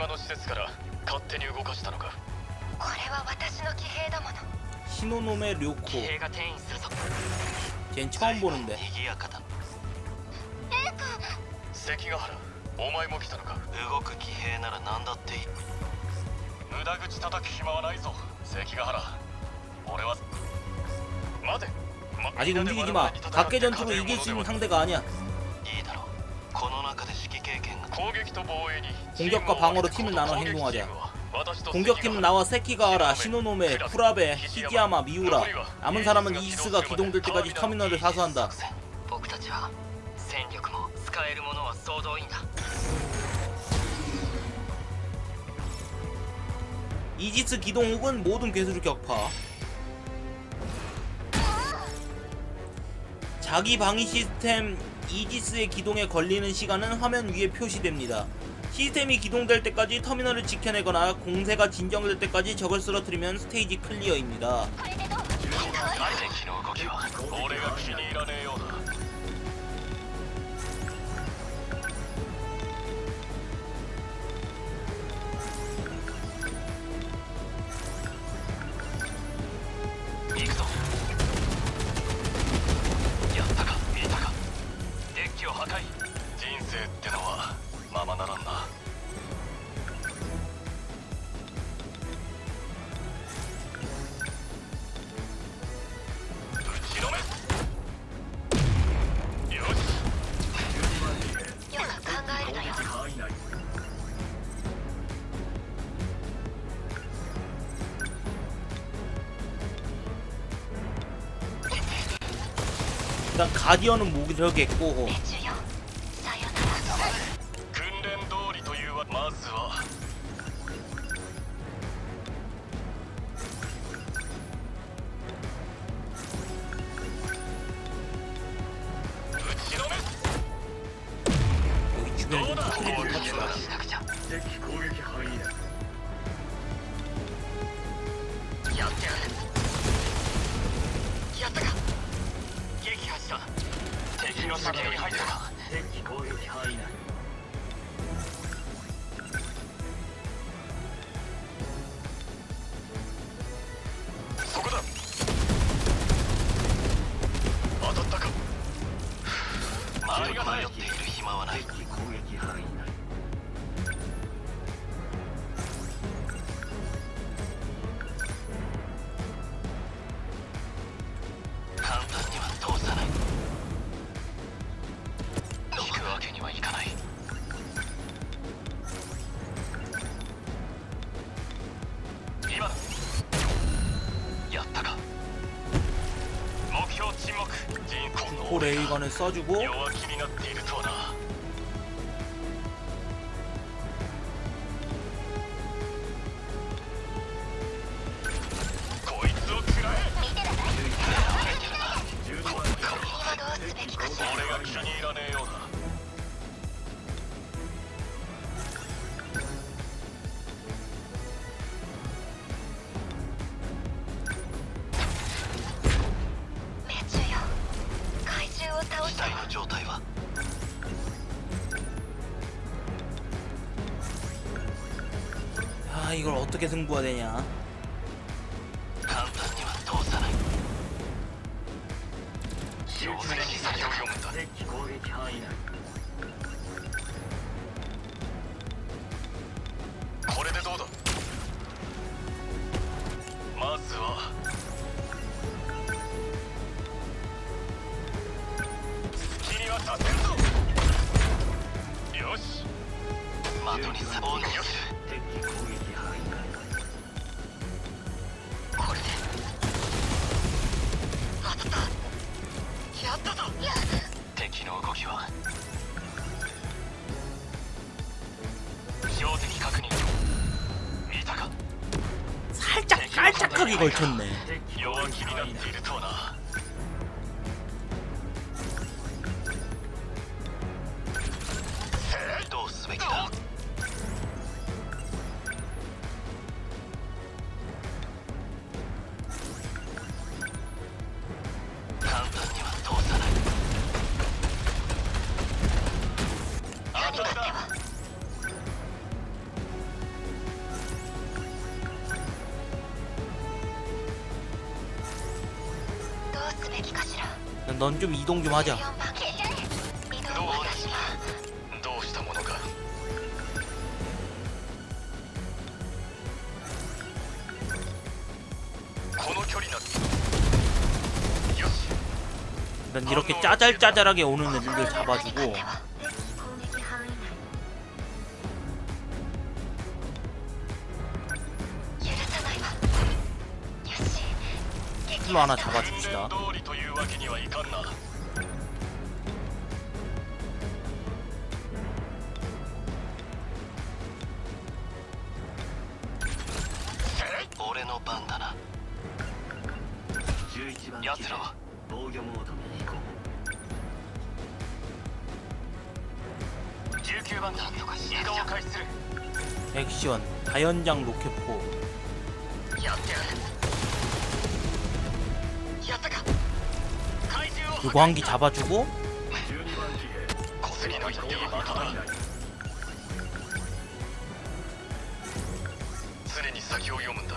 島の施設から勝手に動かしたのかこれは私の騎兵だもの 시노노메 료코. 騎兵が転移するぞ 걘 처음 보는데. 賑やかだ関ヶ原お前も来たのか動く騎兵なら何だっていい無駄口叩く暇はないぞ関ヶ原俺は待て、ま 아직 움직이지 마. 각계 전투로 이길 수 있는 상대가 아니야. 공격과 방어로 팀을 나눠 행동하자. 공격팀은 나와 세키가하라, 시노노메, 쿠라베, 히기야마, 미우라. 남은 사람은 이지스가 기동될 때까지 터미널을 사수한다. 이지스 기동 혹은 모든 괴수를 격파. 자기 방위 시스템 이지스의 기동에 걸리는 시간은 화면 위에 표시됩니다. 시스템이 기동될 때까지 터미널을 지켜내거나 공세가 진정될 때까지 적을 쓰러뜨리면 스테이지 클리어입니다. 살아남아 나란다. 일단 가디언은 모르겠고 ずは。打 레이건을 써주고 獣を倒したわの状態は 아 이걸 어떻게 승부가 되냐 簡単には通さない標的先を読むんだ敵攻撃範囲内これでどうだまずは 立てるぞよし。的にサボをよし。これで当た。ったやったぞ。敵の動きは。標的確認見たか살짝 깔짝하게 걸쳤네 여왕 기미가 이르토나 쓰레기다. 넌 좀 이동 좀 하자. 난 이렇게 짜잘짜잘하게 오는 애들 잡아주고. 힐러 하나 잡아줍시다. 奴らは防御モードに行こう19番だ移動を開始する 액션 다연장 로켓포 やってやるやったか怪獣を 요거 한 기 잡아주고 小杉の言っていい的だ常に先を読むんだ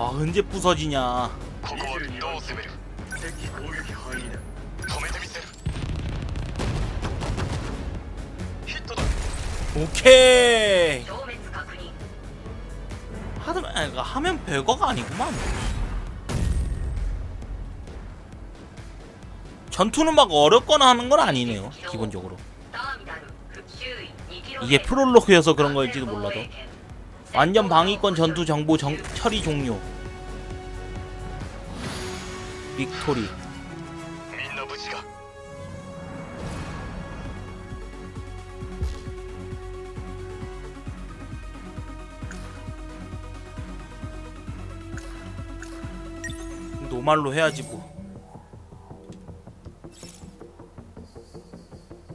와 언제 부서지냐 ここはどう攻める敵攻撃範囲内止めてみせるヒットだ 오케이 消滅確認 하면 아니, 그러니까 하면 별거가 아니구만 전투는 막 어렵거나 하는 건 아니네요 기본적으로 ターミナル周囲2キロ 이게 프롤로그여서 그런 걸지도 몰라도 완전 방위권 전투 정보 정, 처리 종료 빅토리 みんな無事か 노말로 해야지 뭐